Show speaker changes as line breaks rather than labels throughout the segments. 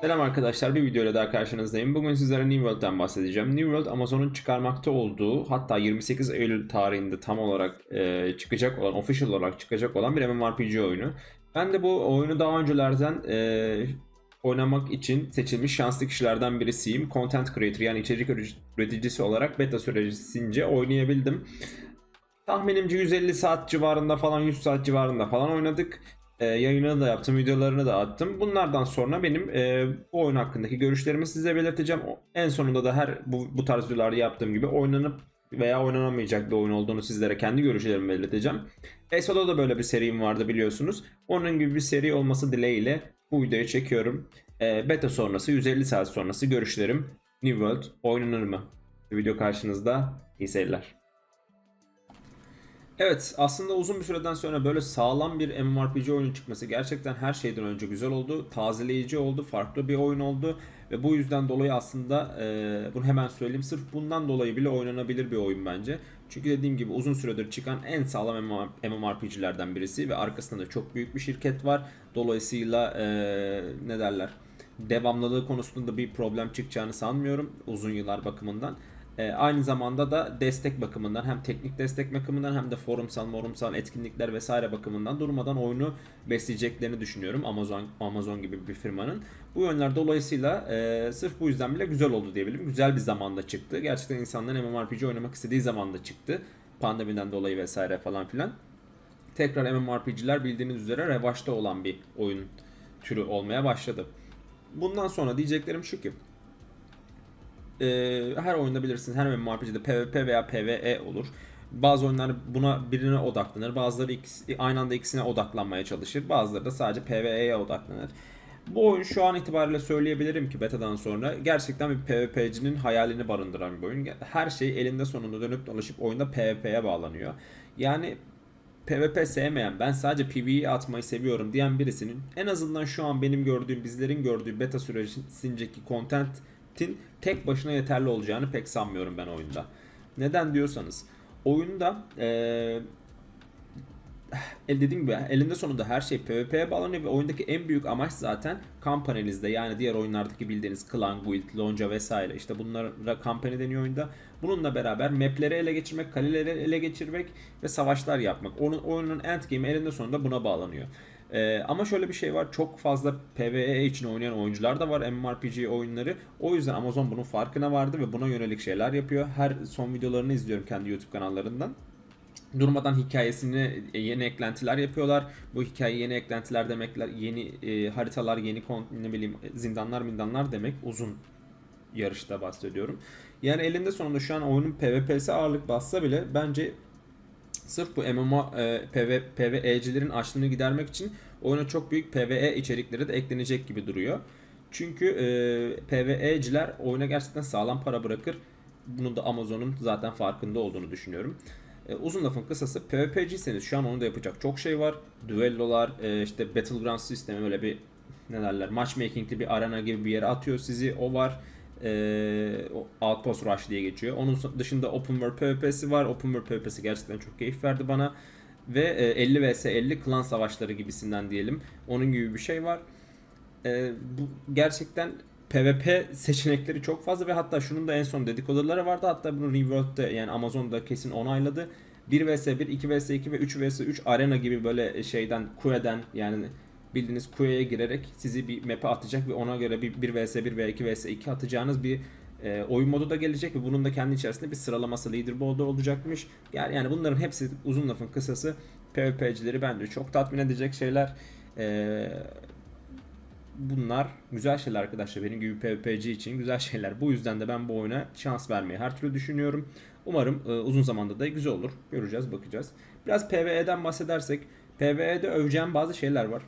Selam arkadaşlar bir videoyla daha karşınızdayım. Bugün sizlere New World'den bahsedeceğim. New World Amazon'un çıkarmakta olduğu hatta 28 Eylül tarihinde tam olarak e, çıkacak olan, official olarak çıkacak olan bir MMORPG oyunu. Ben de bu oyunu daha öncelerden e, oynamak için seçilmiş şanslı kişilerden birisiyim. Content Creator yani içerik üreticisi olarak beta sürecince oynayabildim. Tahminimce 150 saat civarında falan 100 saat civarında falan oynadık. E, yayını da yaptım, videolarını da attım. Bunlardan sonra benim e, bu oyun hakkındaki görüşlerimi size belirteceğim. En sonunda da her bu, bu tarz videolarda yaptığım gibi oynanıp veya oynanamayacak bir oyun olduğunu sizlere kendi görüşlerimi belirteceğim. ESO'da da böyle bir serim vardı biliyorsunuz. Onun gibi bir seri olması dileğiyle bu videoyu çekiyorum. E, beta sonrası 150 saat sonrası görüşlerim. New World oynanır mı? Video karşınızda. İyi seyirler. Evet aslında uzun bir süreden sonra böyle sağlam bir MMORPG oyunu çıkması gerçekten her şeyden önce güzel oldu. Tazeleyici oldu, farklı bir oyun oldu. Ve bu yüzden dolayı aslında e, bunu hemen söyleyeyim sırf bundan dolayı bile oynanabilir bir oyun bence. Çünkü dediğim gibi uzun süredir çıkan en sağlam MMORPG'lerden birisi ve arkasında da çok büyük bir şirket var. Dolayısıyla e, ne derler devamlılığı konusunda bir problem çıkacağını sanmıyorum uzun yıllar bakımından. E, aynı zamanda da destek bakımından hem teknik destek bakımından hem de forumsal morumsal etkinlikler vesaire bakımından durmadan oyunu besleyeceklerini düşünüyorum Amazon Amazon gibi bir firmanın. Bu yönler dolayısıyla e, sırf bu yüzden bile güzel oldu diyebilirim. Güzel bir zamanda çıktı. Gerçekten insanların MMORPG oynamak istediği zamanda çıktı. Pandemiden dolayı vesaire falan filan. Tekrar MMORPG'ler bildiğiniz üzere revaçta olan bir oyun türü olmaya başladı. Bundan sonra diyeceklerim şu ki e, her oyunda bilirsin her MMORPG'de PvP veya PvE olur. Bazı oyunlar buna birine odaklanır. Bazıları ikisi, aynı anda ikisine odaklanmaya çalışır. Bazıları da sadece PvE'ye odaklanır. Bu oyun şu an itibariyle söyleyebilirim ki betadan sonra gerçekten bir PvP'cinin hayalini barındıran bir oyun. Her şey elinde sonunda dönüp dolaşıp oyunda PvP'ye bağlanıyor. Yani PvP sevmeyen, ben sadece PvE atmayı seviyorum diyen birisinin en azından şu an benim gördüğüm, bizlerin gördüğü beta sürecindeki contentin tek başına yeterli olacağını pek sanmıyorum ben oyunda. Neden diyorsanız, oyunda el dediğim gibi elinde sonunda her şey PvP'ye bağlanıyor ve oyundaki en büyük amaç zaten kampanyanızda yani diğer oyunlardaki bildiğiniz clan, guild, lonca vesaire işte bunlara kampanya deniyor oyunda. Bununla beraber mapleri ele geçirmek, kaleleri ele geçirmek ve savaşlar yapmak. Onun oyunun endgame elinde sonunda buna bağlanıyor. Ee, ama şöyle bir şey var. Çok fazla PvE için oynayan oyuncular da var MMORPG oyunları. O yüzden Amazon bunun farkına vardı ve buna yönelik şeyler yapıyor. Her son videolarını izliyorum kendi YouTube kanallarından durmadan hikayesini e, yeni eklentiler yapıyorlar. Bu hikaye yeni eklentiler demekler, yeni e, haritalar, yeni kon, ne bileyim zindanlar, mindanlar demek. Uzun yarışta bahsediyorum. Yani elinde sonunda şu an oyunun PvP'si ağırlık bassa bile bence sırf bu MMO e, PV, PvE'cilerin açlığını gidermek için oyuna çok büyük PvE içerikleri de eklenecek gibi duruyor. Çünkü e, PvE'ciler oyuna gerçekten sağlam para bırakır. Bunu da Amazon'un zaten farkında olduğunu düşünüyorum. E, uzun lafın kısası PvP'ciyseniz şu an onu da yapacak çok şey var. Düellolar, e, işte Battleground sistemi böyle bir ne derler matchmakingli bir arena gibi bir yere atıyor sizi. O var. E, o Outpost Rush diye geçiyor. Onun dışında Open World PvP'si var. Open World PvP'si gerçekten çok keyif verdi bana. Ve e, 50 vs 50 klan savaşları gibisinden diyelim. Onun gibi bir şey var. E, bu gerçekten PvP seçenekleri çok fazla ve hatta şunun da en son dedikoduları vardı. Hatta bunu Reworld'de yani Amazon'da kesin onayladı. 1 vs 1, 2 vs 2 ve 3 vs 3 arena gibi böyle şeyden Kue'den yani bildiğiniz Kue'ye girerek sizi bir map'e atacak ve ona göre bir 1 vs 1 veya 2 vs 2 atacağınız bir e, oyun modu da gelecek ve bunun da kendi içerisinde bir sıralaması leaderboard'da olacakmış. Yani, yani bunların hepsi uzun lafın kısası PvP'cileri bence çok tatmin edecek şeyler. E, bunlar güzel şeyler arkadaşlar. Benim gibi PvP'ci için güzel şeyler. Bu yüzden de ben bu oyuna şans vermeyi her türlü düşünüyorum. Umarım e, uzun zamanda da güzel olur. Göreceğiz, bakacağız. Biraz PvE'den bahsedersek, PvE'de öveceğim bazı şeyler var.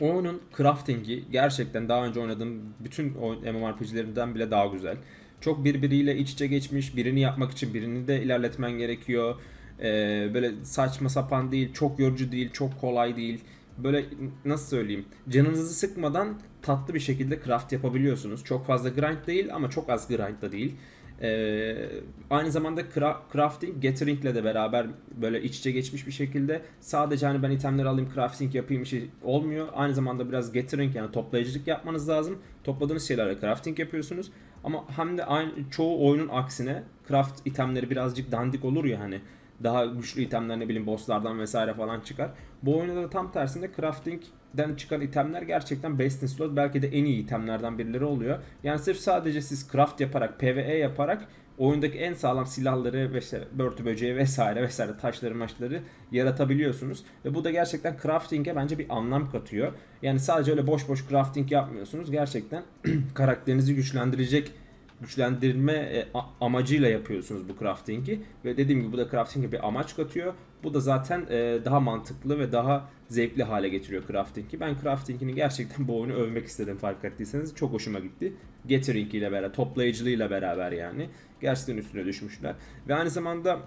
Oyunun crafting'i gerçekten daha önce oynadığım bütün MMORPG'lerinden bile daha güzel. Çok birbiriyle iç içe geçmiş. Birini yapmak için birini de ilerletmen gerekiyor. Ee, böyle saçma sapan değil, çok yorucu değil, çok kolay değil. Böyle nasıl söyleyeyim? Canınızı sıkmadan tatlı bir şekilde craft yapabiliyorsunuz. Çok fazla grind değil ama çok az grind da değil. Ee, aynı zamanda cra- crafting, gathering de beraber böyle iç içe geçmiş bir şekilde sadece hani ben itemleri alayım crafting yapayım işi olmuyor. Aynı zamanda biraz gathering yani toplayıcılık yapmanız lazım. Topladığınız şeylerle crafting yapıyorsunuz. Ama hem de aynı çoğu oyunun aksine craft itemleri birazcık dandik olur ya hani daha güçlü itemler ne bileyim bosslardan vesaire falan çıkar. Bu oyunda da tam tersinde crafting'den çıkan itemler gerçekten best in slot belki de en iyi itemlerden birileri oluyor. Yani sırf sadece siz craft yaparak, PvE yaparak oyundaki en sağlam silahları ve işte börtü böceği vesaire vesaire taşları maçları yaratabiliyorsunuz. Ve bu da gerçekten crafting'e bence bir anlam katıyor. Yani sadece öyle boş boş crafting yapmıyorsunuz. Gerçekten karakterinizi güçlendirecek güçlendirme e, amacıyla yapıyorsunuz bu crafting'i ve dediğim gibi bu da crafting'e bir amaç katıyor. Bu da zaten e, daha mantıklı ve daha zevkli hale getiriyor crafting'i. Ben crafting'ini gerçekten bu oyunu övmek istedim fark ettiyseniz. Çok hoşuma gitti. Gathering ile beraber, toplayıcılığıyla beraber yani. Gerçekten üstüne düşmüşler. Ve aynı zamanda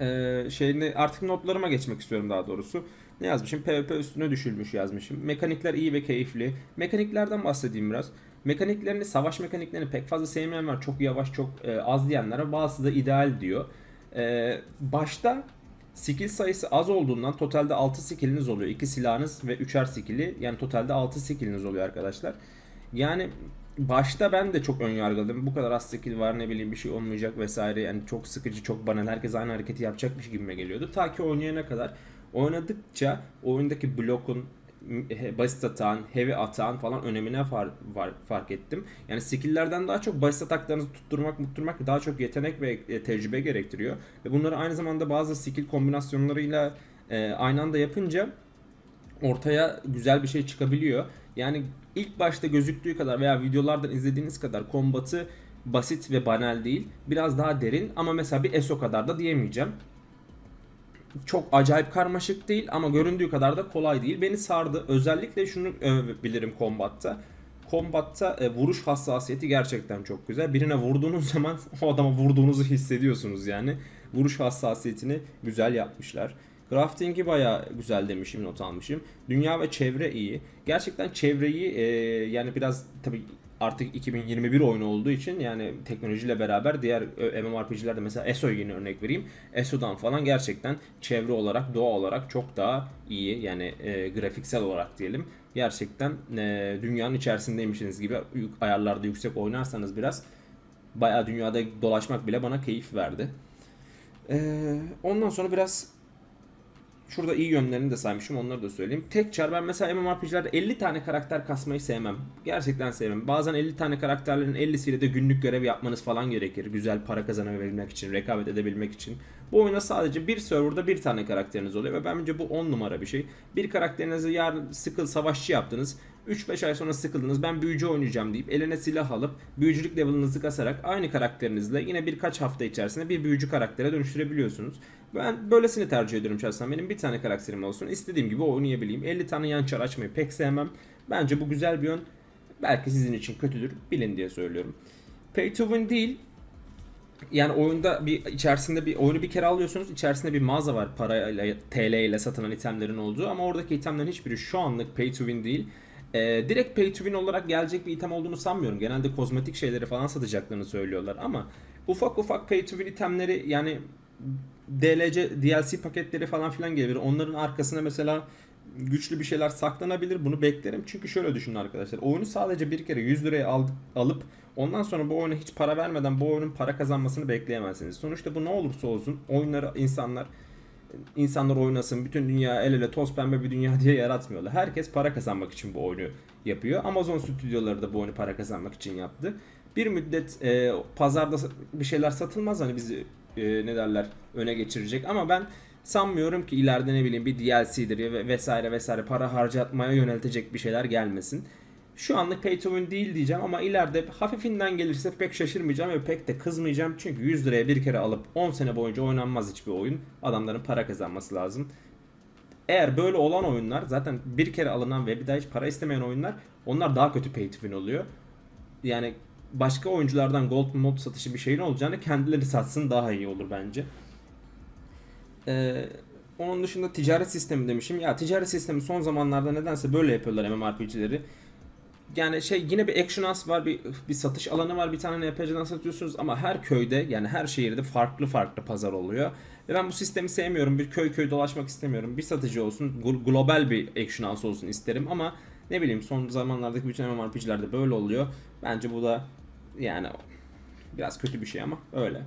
e, şeyini artık notlarıma geçmek istiyorum daha doğrusu. Ne yazmışım? PvP üstüne düşülmüş yazmışım. Mekanikler iyi ve keyifli. Mekaniklerden bahsedeyim biraz. Mekaniklerini, savaş mekaniklerini pek fazla sevmeyen var. Çok yavaş, çok e, az diyenler var. Bazısı da ideal diyor. E, başta skill sayısı az olduğundan totalde 6 skilliniz oluyor. 2 silahınız ve 3'er skill'i yani totalde 6 skilliniz oluyor arkadaşlar. Yani başta ben de çok ön yargılıydım. Bu kadar az skill var ne bileyim bir şey olmayacak vesaire. Yani çok sıkıcı, çok banal. Herkes aynı hareketi yapacakmış gibime geliyordu. Ta ki oynayana kadar. Oynadıkça oyundaki blokun basit atağın, heavy atağın falan önemine far, var, fark ettim. Yani skill'lerden daha çok basit ataklarınızı tutturmak, mutturmak daha çok yetenek ve e, tecrübe gerektiriyor. Ve bunları aynı zamanda bazı skill kombinasyonlarıyla e, aynı anda yapınca ortaya güzel bir şey çıkabiliyor. Yani ilk başta gözüktüğü kadar veya videolardan izlediğiniz kadar kombatı basit ve banal değil. Biraz daha derin ama mesela bir ESO kadar da diyemeyeceğim. Çok acayip karmaşık değil ama göründüğü kadar da kolay değil. Beni sardı. Özellikle şunu övebilirim kombatta. Kombatta e, vuruş hassasiyeti gerçekten çok güzel. Birine vurduğunuz zaman o adama vurduğunuzu hissediyorsunuz yani. Vuruş hassasiyetini güzel yapmışlar. Crafting'i baya güzel demişim, not almışım. Dünya ve çevre iyi. Gerçekten çevreyi e, yani biraz tabii artık 2021 oyunu olduğu için yani teknolojiyle beraber diğer e, MMORPG'lerde mesela ESO'yu yine örnek vereyim. ESO'dan falan gerçekten çevre olarak, doğa olarak çok daha iyi yani e, grafiksel olarak diyelim. Gerçekten e, dünyanın içerisindeymişsiniz gibi ayarlarda yüksek oynarsanız biraz bayağı dünyada dolaşmak bile bana keyif verdi. E, ondan sonra biraz Şurada iyi yönlerini de saymışım onları da söyleyeyim. Tek çar ben mesela MMORPG'lerde 50 tane karakter kasmayı sevmem. Gerçekten sevmem. Bazen 50 tane karakterlerin 50'siyle de günlük görev yapmanız falan gerekir. Güzel para kazanabilmek için, rekabet edebilmek için. Bu oyunda sadece bir serverda bir tane karakteriniz oluyor ve bence bu 10 numara bir şey. Bir karakterinizi yarın sıkıl savaşçı yaptınız. 3-5 ay sonra sıkıldınız ben büyücü oynayacağım deyip eline silah alıp büyücülük level'ınızı kasarak aynı karakterinizle yine birkaç hafta içerisinde bir büyücü karaktere dönüştürebiliyorsunuz. Ben böylesini tercih ediyorum şahsen. Benim bir tane karakterim olsun. istediğim gibi oynayabileyim. 50 tane yan çar açmayı pek sevmem. Bence bu güzel bir yön. Belki sizin için kötüdür. Bilin diye söylüyorum. Pay to win değil. Yani oyunda bir içerisinde bir oyunu bir kere alıyorsunuz. İçerisinde bir mağaza var parayla TL ile satılan itemlerin olduğu ama oradaki itemlerin hiçbiri şu anlık pay to win değil. Ee, direkt pay to win olarak gelecek bir item olduğunu sanmıyorum. Genelde kozmetik şeyleri falan satacaklarını söylüyorlar ama ufak ufak pay to win itemleri yani DLC, DLC paketleri falan filan gelebilir. Onların arkasına mesela güçlü bir şeyler saklanabilir. Bunu beklerim. Çünkü şöyle düşünün arkadaşlar. Oyunu sadece bir kere 100 liraya al- alıp ondan sonra bu oyuna hiç para vermeden bu oyunun para kazanmasını bekleyemezsiniz. Sonuçta bu ne olursa olsun oyunları insanlar insanlar oynasın, bütün dünya el ele toz pembe bir dünya diye yaratmıyorlar. Herkes para kazanmak için bu oyunu yapıyor. Amazon stüdyoları da bu oyunu para kazanmak için yaptı. Bir müddet e, pazarda bir şeyler satılmaz hani bizi e, ne derler öne geçirecek ama ben sanmıyorum ki ileride ne bileyim bir DLC'dir vesaire vesaire para harcatmaya yöneltecek bir şeyler gelmesin. Şu anlık pay değil diyeceğim ama ileride hafifinden gelirse pek şaşırmayacağım ve pek de kızmayacağım. Çünkü 100 liraya bir kere alıp 10 sene boyunca oynanmaz hiçbir oyun. Adamların para kazanması lazım. Eğer böyle olan oyunlar zaten bir kere alınan ve bir daha hiç para istemeyen oyunlar onlar daha kötü pay to win oluyor. Yani başka oyunculardan gold mod satışı bir şeyin olacağını kendileri satsın daha iyi olur bence. Ee, onun dışında ticaret sistemi demişim. Ya ticaret sistemi son zamanlarda nedense böyle yapıyorlar MMORPG'leri. Yani şey yine bir action house var, bir, bir satış alanı var, bir tane NPC'den satıyorsunuz ama her köyde yani her şehirde farklı farklı pazar oluyor. Ve ben bu sistemi sevmiyorum. Bir köy köy dolaşmak istemiyorum. Bir satıcı olsun, gl- global bir action house olsun isterim ama ne bileyim son zamanlardaki bütün MMORPG'lerde böyle oluyor. Bence bu da yani biraz kötü bir şey ama öyle.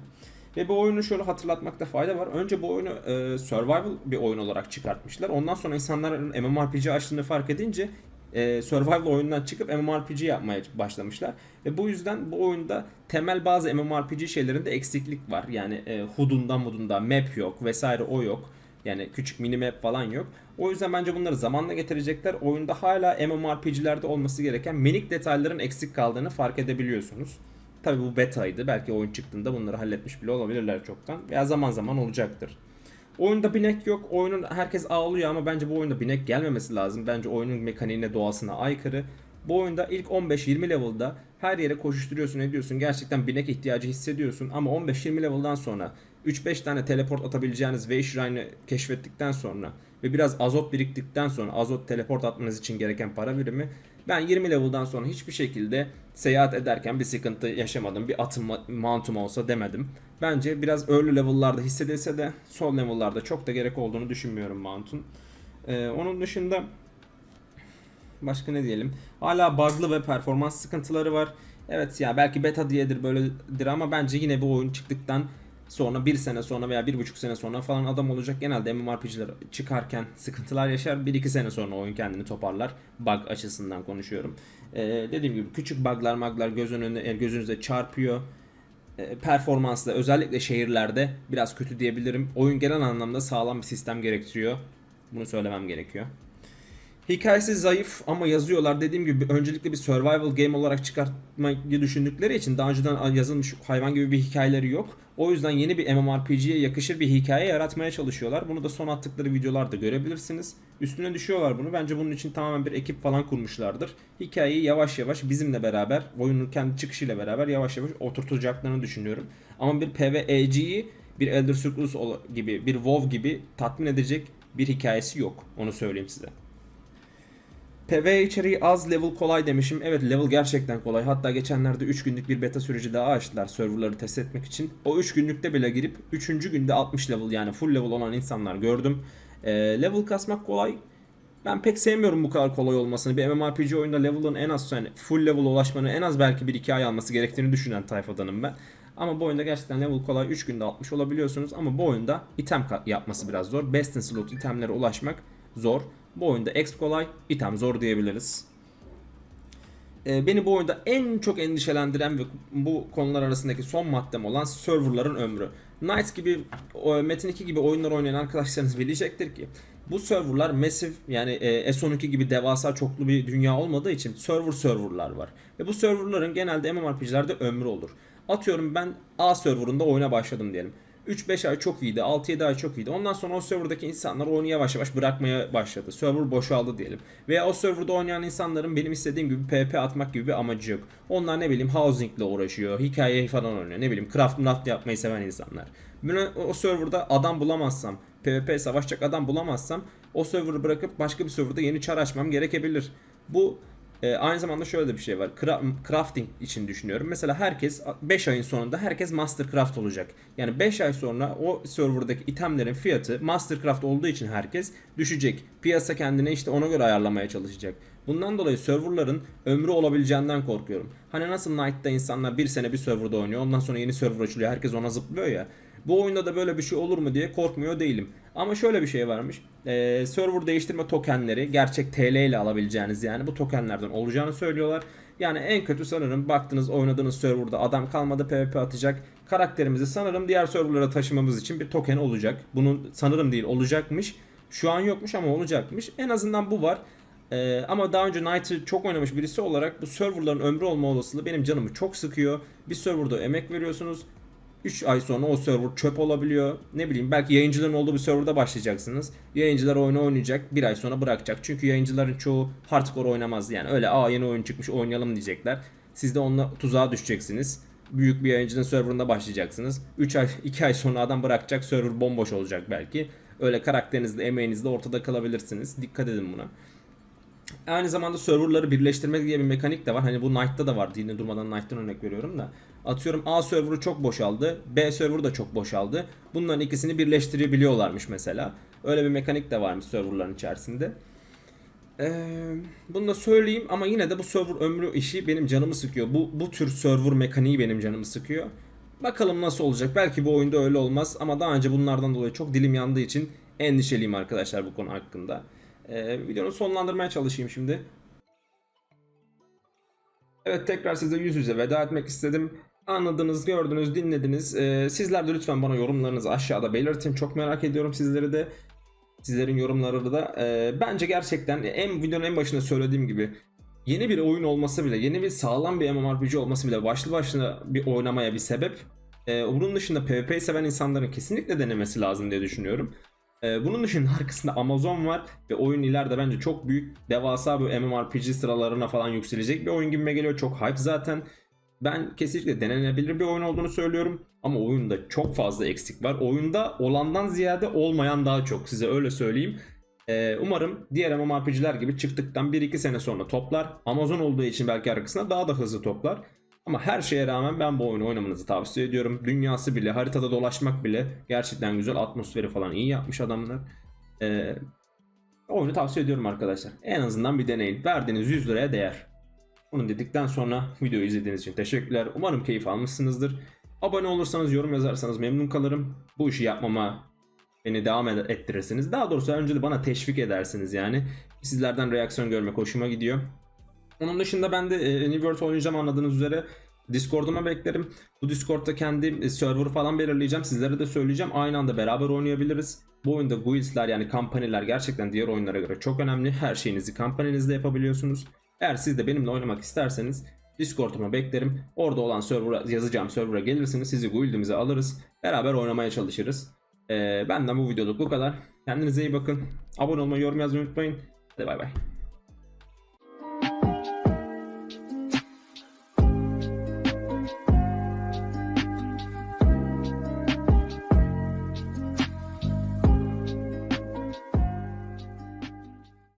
Ve bu oyunu şöyle hatırlatmakta fayda var. Önce bu oyunu e, survival bir oyun olarak çıkartmışlar. Ondan sonra insanların MMORPG açtığını fark edince e, survival oyundan çıkıp MMORPG yapmaya başlamışlar. Ve bu yüzden bu oyunda temel bazı MMORPG şeylerinde eksiklik var. Yani e, HUD'undan mudundan map yok vesaire o yok. Yani küçük mini map falan yok. O yüzden bence bunları zamanla getirecekler. Oyunda hala MMORPG'lerde olması gereken minik detayların eksik kaldığını fark edebiliyorsunuz. Tabi bu betaydı. Belki oyun çıktığında bunları halletmiş bile olabilirler çoktan. Veya zaman zaman olacaktır. Oyunda binek yok. Oyunun herkes ağlıyor ama bence bu oyunda binek gelmemesi lazım. Bence oyunun mekaniğine, doğasına aykırı. Bu oyunda ilk 15-20 level'da her yere koşuşturuyorsun ediyorsun. Gerçekten binek ihtiyacı hissediyorsun. Ama 15-20 level'dan sonra 3-5 tane teleport atabileceğiniz Vey Shrine'ı keşfettikten sonra ve biraz azot biriktikten sonra azot teleport atmanız için gereken para birimi ben 20 level'dan sonra hiçbir şekilde seyahat ederken bir sıkıntı yaşamadım. Bir atım mountum olsa demedim. Bence biraz early level'larda hissedilse de son level'larda çok da gerek olduğunu düşünmüyorum mount'un. Ee, onun dışında başka ne diyelim? Hala bug'lı ve performans sıkıntıları var. Evet ya belki beta diyedir böyledir ama bence yine bu oyun çıktıktan sonra bir sene sonra veya bir buçuk sene sonra falan adam olacak. Genelde MMORPG'ler çıkarken sıkıntılar yaşar. Bir iki sene sonra oyun kendini toparlar. Bug açısından konuşuyorum. Ee, dediğim gibi küçük bug'lar maglar göz önüne, gözünüze çarpıyor. Ee, performansla özellikle şehirlerde biraz kötü diyebilirim. Oyun genel anlamda sağlam bir sistem gerektiriyor. Bunu söylemem gerekiyor. Hikayesi zayıf ama yazıyorlar. Dediğim gibi öncelikle bir survival game olarak çıkartmayı düşündükleri için daha önceden yazılmış hayvan gibi bir hikayeleri yok. O yüzden yeni bir MMORPG'ye yakışır bir hikaye yaratmaya çalışıyorlar. Bunu da son attıkları videolarda görebilirsiniz. Üstüne düşüyorlar bunu. Bence bunun için tamamen bir ekip falan kurmuşlardır. Hikayeyi yavaş yavaş bizimle beraber, oyunun kendi çıkışıyla beraber yavaş yavaş oturtacaklarını düşünüyorum. Ama bir PvE'ciyi bir Elder Scrolls gibi, bir WoW gibi tatmin edecek bir hikayesi yok. Onu söyleyeyim size. PvE içeriği az level kolay demişim. Evet level gerçekten kolay. Hatta geçenlerde 3 günlük bir beta süreci daha açtılar serverları test etmek için. O 3 günlükte bile girip 3. günde 60 level yani full level olan insanlar gördüm. Ee, level kasmak kolay. Ben pek sevmiyorum bu kadar kolay olmasını. Bir MMORPG oyunda level'ın en az yani full level ulaşmanı en az belki bir iki ay alması gerektiğini düşünen tayfadanım ben. Ama bu oyunda gerçekten level kolay 3 günde 60 olabiliyorsunuz ama bu oyunda item yapması biraz zor. Best in slot itemlere ulaşmak zor. Bu oyunda exp kolay, item zor diyebiliriz. Ee, beni bu oyunda en çok endişelendiren ve bu konular arasındaki son maddem olan serverların ömrü. Knights gibi, Metin 2 gibi oyunlar oynayan arkadaşlarınız bilecektir ki bu serverlar massive yani e, S12 gibi devasa çoklu bir dünya olmadığı için server serverlar var. Ve bu serverların genelde MMORPG'lerde ömrü olur. Atıyorum ben A serverında oyuna başladım diyelim. 3-5 ay çok iyiydi, 6-7 ay çok iyiydi. Ondan sonra o serverdaki insanlar oyunu yavaş yavaş bırakmaya başladı. Server boşaldı diyelim. Veya o serverda oynayan insanların benim istediğim gibi PvP atmak gibi bir amacı yok. Onlar ne bileyim housing ile uğraşıyor, hikaye falan oynuyor. Ne bileyim craft craft yapmayı seven insanlar. Ben o serverda adam bulamazsam, PvP savaşacak adam bulamazsam o server'ı bırakıp başka bir serverda yeni çar açmam gerekebilir. Bu e, aynı zamanda şöyle de bir şey var. Cra- crafting için düşünüyorum. Mesela herkes 5 ayın sonunda herkes Mastercraft olacak. Yani 5 ay sonra o serverdaki itemlerin fiyatı Mastercraft olduğu için herkes düşecek. Piyasa kendine işte ona göre ayarlamaya çalışacak. Bundan dolayı serverların ömrü olabileceğinden korkuyorum. Hani nasıl Knight'ta insanlar bir sene bir serverda oynuyor ondan sonra yeni server açılıyor herkes ona zıplıyor ya. Bu oyunda da böyle bir şey olur mu diye korkmuyor değilim. Ama şöyle bir şey varmış. Ee, server değiştirme tokenleri gerçek TL ile alabileceğiniz yani bu tokenlerden olacağını söylüyorlar. Yani en kötü sanırım baktınız oynadığınız serverda adam kalmadı PvP atacak. Karakterimizi sanırım diğer serverlara taşımamız için bir token olacak. Bunun sanırım değil olacakmış. Şu an yokmuş ama olacakmış. En azından bu var. Ee, ama daha önce Knight'ı çok oynamış birisi olarak bu serverların ömrü olma olasılığı benim canımı çok sıkıyor. Bir serverda emek veriyorsunuz. 3 ay sonra o server çöp olabiliyor. Ne bileyim belki yayıncıların olduğu bir serverda başlayacaksınız. Yayıncılar oyunu oynayacak. Bir ay sonra bırakacak. Çünkü yayıncıların çoğu hardcore oynamaz. Yani öyle aa yeni oyun çıkmış oynayalım diyecekler. Siz de onunla tuzağa düşeceksiniz. Büyük bir yayıncının serverında başlayacaksınız. 3 ay 2 ay sonra adam bırakacak. Server bomboş olacak belki. Öyle karakterinizle emeğinizle ortada kalabilirsiniz. Dikkat edin buna. Aynı zamanda serverları birleştirme diye bir mekanik de var. Hani bu Knight'ta da vardı. Yine durmadan Knight'tan örnek veriyorum da. Atıyorum A serverı çok boşaldı. B serverı da çok boşaldı. Bunların ikisini birleştirebiliyorlarmış mesela. Öyle bir mekanik de varmış serverların içerisinde. Ee, bunu da söyleyeyim ama yine de bu server ömrü işi benim canımı sıkıyor. Bu, bu tür server mekaniği benim canımı sıkıyor. Bakalım nasıl olacak. Belki bu oyunda öyle olmaz ama daha önce bunlardan dolayı çok dilim yandığı için endişeliyim arkadaşlar bu konu hakkında. Ee, videonu sonlandırmaya çalışayım şimdi. Evet tekrar size yüz yüze veda etmek istedim. Anladınız, gördünüz, dinlediniz. Ee, sizler de lütfen bana yorumlarınızı aşağıda belirtin. Çok merak ediyorum sizleri de. Sizlerin yorumları da. Ee, bence gerçekten en videonun en başında söylediğim gibi yeni bir oyun olması bile, yeni bir sağlam bir MMORPG olması bile başlı başına bir oynamaya bir sebep. Ee, bunun dışında PvP'yi seven insanların kesinlikle denemesi lazım diye düşünüyorum. Ee, bunun dışında arkasında Amazon var ve oyun ileride bence çok büyük, devasa bir MMORPG sıralarına falan yükselecek bir oyun gibime geliyor. Çok hype zaten. Ben kesinlikle denenebilir bir oyun olduğunu söylüyorum. Ama oyunda çok fazla eksik var. Oyunda olandan ziyade olmayan daha çok size öyle söyleyeyim. Ee, umarım diğer MMORPG'ler gibi çıktıktan 1-2 sene sonra toplar. Amazon olduğu için belki arkasına daha da hızlı toplar. Ama her şeye rağmen ben bu oyunu oynamanızı tavsiye ediyorum. Dünyası bile, haritada dolaşmak bile gerçekten güzel. Atmosferi falan iyi yapmış adamlar. Ee, oyunu tavsiye ediyorum arkadaşlar. En azından bir deneyin. Verdiğiniz 100 liraya değer. Bunu dedikten sonra videoyu izlediğiniz için teşekkürler. Umarım keyif almışsınızdır. Abone olursanız, yorum yazarsanız memnun kalırım. Bu işi yapmama beni devam ettirirsiniz. Daha doğrusu önce de bana teşvik edersiniz yani. Sizlerden reaksiyon görmek hoşuma gidiyor. Onun dışında ben de e, New World oynayacağım anladığınız üzere. Discord'uma beklerim. Bu Discord'da kendi e, server falan belirleyeceğim. Sizlere de söyleyeceğim. Aynı anda beraber oynayabiliriz. Bu oyunda guilds'ler yani kampaniler gerçekten diğer oyunlara göre çok önemli. Her şeyinizi kampanyanızda yapabiliyorsunuz. Eğer siz de benimle oynamak isterseniz Discord'uma beklerim. Orada olan server'a yazacağım server'a gelirsiniz. Sizi guild'imize alırız. Beraber oynamaya çalışırız. Ee, benden bu videoluk bu kadar. Kendinize iyi bakın. Abone olmayı, yorum yazmayı unutmayın. Hadi bay bay.